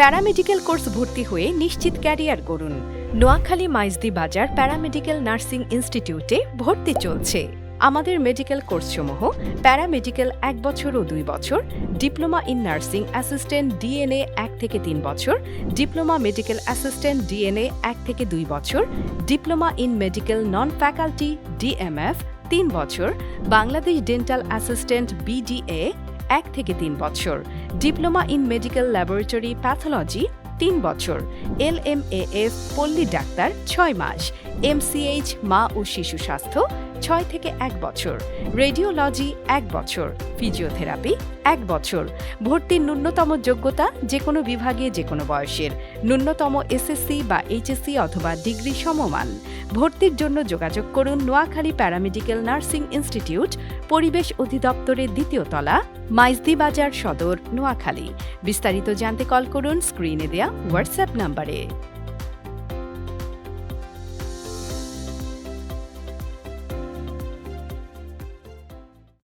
Paramedical course ভর্তি হয়ে নিশ্চিত ক্যারিয়ার করুন। নোয়াখালী মাইজদি বাজার প্যারামেডিক্যাল নার্সিং ইনস্টিটিউটে ভর্তি চলছে। আমাদের মেডিকেল কোর্সসমূহ প্যারামেডিক্যাল এক বছর ও দুই বছর, diploma in nursing assistant DNA এক থেকে তিন বছর, ডিপ্লোমা মেডিকেল অ্যাসিস্ট্যান্ট ডিএনএ এক থেকে দুই বছর, diploma in medical non faculty DMF তিন বছর, বাংলাদেশ ডেন্টাল অ্যাসিস্ট্যান্ট বিডিএ এক থেকে তিন বছর। Diploma in medical laboratory pathology তিন বছর। এল এম এ এফ পল্লী ডাক্তার ছয় মাস। এমসিএইচ মা ও শিশু স্বাস্থ্য, ছয় থেকে এক বছর। রেডিওলজি, এক বছর। ফিজিওথেরাপি, এক বছর। ভর্তির ন্যূনতম যোগ্যতা যে কোনো বিভাগে যে কোনো বয়সের। ন্যূনতম এসএসসি বা এইচএসসি অথবা ডিগ্রি সমমান। ভর্তির জন্য যোগাযোগ করুন নোয়াখালী প্যারামেডিক্যাল নার্সিং ইনস্টিটিউট, পরিবেশ অধিদপ্তরের দ্বিতীয় তলা, মাইজদি বাজার সদর, নোয়াখালী। বিস্তারিত জানতে কল করুন স্ক্রিনে দেয়া হোয়াটসঅ্যাপ নাম্বারে।